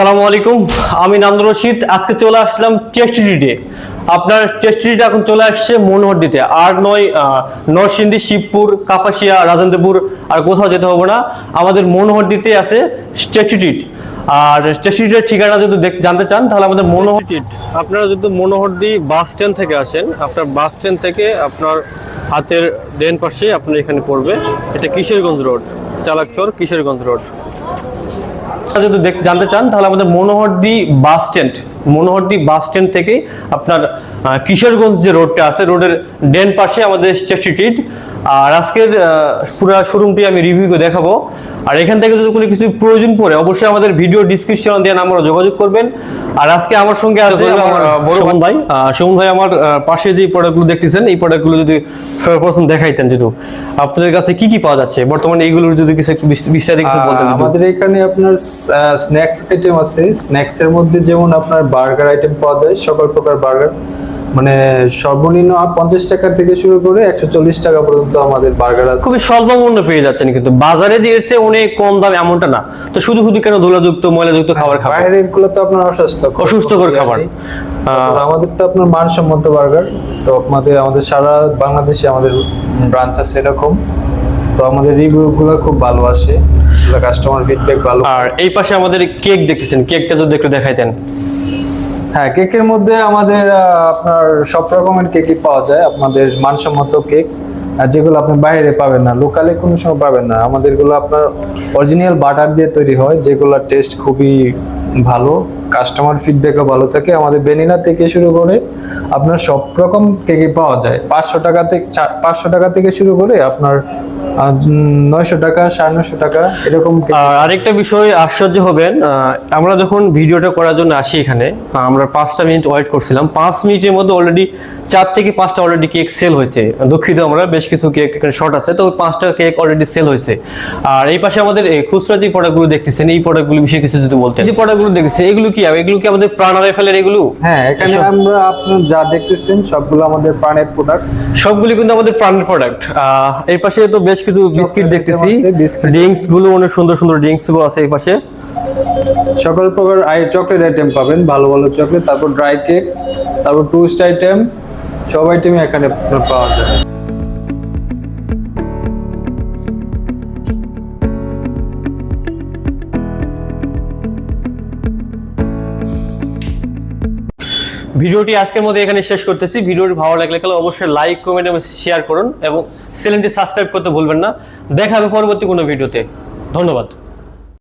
আসসালামু আলাইকুম, আমি নান্দু রশিদ। আজকে চলে আসলাম টেস্টিডিতে আপনার টেস্টিডিতে এখন চলে আসছে মনোহরদিতে। আর নয় নরসিংদী, শিবপুর, কাপাসিয়া, রাজেন্দ্রপুর, আর কোথাও যেতে হবে না। আমাদের মনোহরদিতে আছে টেস্টিডিট আর টেস্টিডিটের ঠিকানা যদি জানতে চান, তাহলে আমাদের মনোহরদিট আপনারা যদি মনোহরদি বাস স্ট্যান্ড থেকে আসেন, আপনার বাস স্ট্যান্ড থেকে আপনার হাতের ডেন পাশে আপনার এখানে পড়বে। এটা কিশোরগঞ্জ রোড, চালাকচর কিশোরগঞ্জ রোড। যদি জানতে চান, তাহলে আমাদের Manohardi bus stand Manohardi bus stand থেকে আপনার কিশোরগঞ্জ যে রোডটা আছে, রোডের ডেন পাশে আমাদের স্টেট আর আজকের পুরো শোরুমটি আমি রিভিউ দেখাবো। আর এখান থেকে যদি কোনো কিছু প্রয়োজন পড়ে অবশ্যই আমাদের ভিডিও ডিসক্রিপশন দিয়ে নাম্বারে যোগাযোগ করবেন। আর আজকে আমার সঙ্গে আছে আমার বড় সুমন ভাই। সুমন ভাই আমার পাশে যে প্রোডাক্টগুলো দেখতেছেন এই প্রোডাক্টগুলো যদি সর্বপ্রথম দেখাইতেন যদি আপনাদের কাছে কি কি পাওয়া যাচ্ছে? বর্তমানে এইগুলোর যদি কিছু একটু বিস- বিস্তারিত কিছু বলতেন আমাদের এখানে আপনার স্ন্যাক্স আইটেম আছে। স্ন্যাক্স এর মধ্যে যেমন আপনার বার্গার আইটেম পাওয়া যায় সকল প্রকার বার্গার মানে সর্বনিম্ন পঞ্চাশ টাকা থেকে শুরু করে একশো চল্লিশ টাকা পর্যন্ত আমাদের বার্গার আছে। খুবই স্বল্প মূল্যে পেয়ে যাচ্ছেন কিন্তু। বাজারে যে এর চেয়ে অনেক কম দাম এমনটা না। তো শুধু শুধু কেন ধুলাযুক্ত ময়লাযুক্ত খাবার খাবার বাইরেরগুলো তো আপনার অসুস্থ অসুস্থকর খাবার। আমাদের তো আপনার মানসম্মত বার্গার তো আমাদের আমাদের সারা বাংলাদেশে আমাদের ব্রাঞ্চ আছে এরকম। তো আমাদের রিভিউ গুলো খুব ভালো আসে। কাস্টমার ফিডব্যাক ভালো। আর এই পাশে আমাদের কেক দেখতেছেন। কেকটা যদি একটু দেখাইতেন। হ্যাঁ কেকের মধ্যে আমাদের আপনার সব রকমের কেকই পাওয়া যায়। আপনাদের মানসম্মত কেক যেগুলো আপনি বাইরে পাবেন না, লোকালে কোনো সময় পাবেন না। আমাদেরগুলো আপনার অরিজিনাল বাটার দিয়ে তৈরি হয় যেগুলো টেস্ট খুবই ভালো কাস্টমার ফিডব্যাকও ভালো থাকে। আমাদের বেনিনা থেকে শুরু করে আপনার সব রকম কেকই পাওয়া যায়। পাঁচশো টাকা থেকে পাঁচশো টাকা থেকে শুরু করে আপনার নয়শো টাকা সাড়ে নয়শো টাকা এরকম আরেকটা বিষয় আশ্চর্য হবেন আমরা যখন ভিডিওটা করার জন্য আসি এখানে আমরা পাঁচটা মিনিট ওয়েট করছিলাম পাঁচ মিনিটের মধ্যে অলরেডি চার থেকে পাঁচটা অলরেডি কেক সেল হয়েছে। দুঃখিত আমরা বেশ কিছু কেক এখানে শর্ট আছে তো পাঁচটা কেক অলরেডি সেল হয়েছে। আর এই পাশে আমাদের খুচরা যে প্রোডাক্টগুলো দেখতেছেন এই প্রোডাক্টগুলো বিষয়ে কিছু যদি বলতেন। যে প্রোডাক্টগুলো দেখতেছেন এগুলো কি এগুলো কি আমাদের প্রাণ রাইফেলের এগুলো? হ্যাঁ এখানে আমরা আপনার যা দেখতেছেন সবগুলো আমাদের প্রাণের প্রোডাক্ট সবগুলি কিন্তু আমাদের প্রাণের প্রোডাক্টের পাশে তো বেশ কিছু বিস্কিট দেখতেছি। ড্রিঙ্কসগুলো অনেক সুন্দর সুন্দর ড্রিঙ্কসগুলো আছে এই পাশে সকল প্রকার চকলেট আইটেম পাবেন ভালো ভালো চকলেট তারপর ড্রাই কেক তারপর টুস্ট আইটেম সব আইটেমই এখানে পাওয়া যায়। ভিডিওটি আজকের মধ্যে এখানে শেষ করতেছি। ভিডিওটি ভালো লাগলে তাহলে অবশ্যই লাইক, কমেন্ট এবং শেয়ার করুন এবং চ্যানেলটি সাবস্ক্রাইব করতে ভুলবেন না। দেখা হবে পরবর্তী কোনো ভিডিওতে। ধন্যবাদ।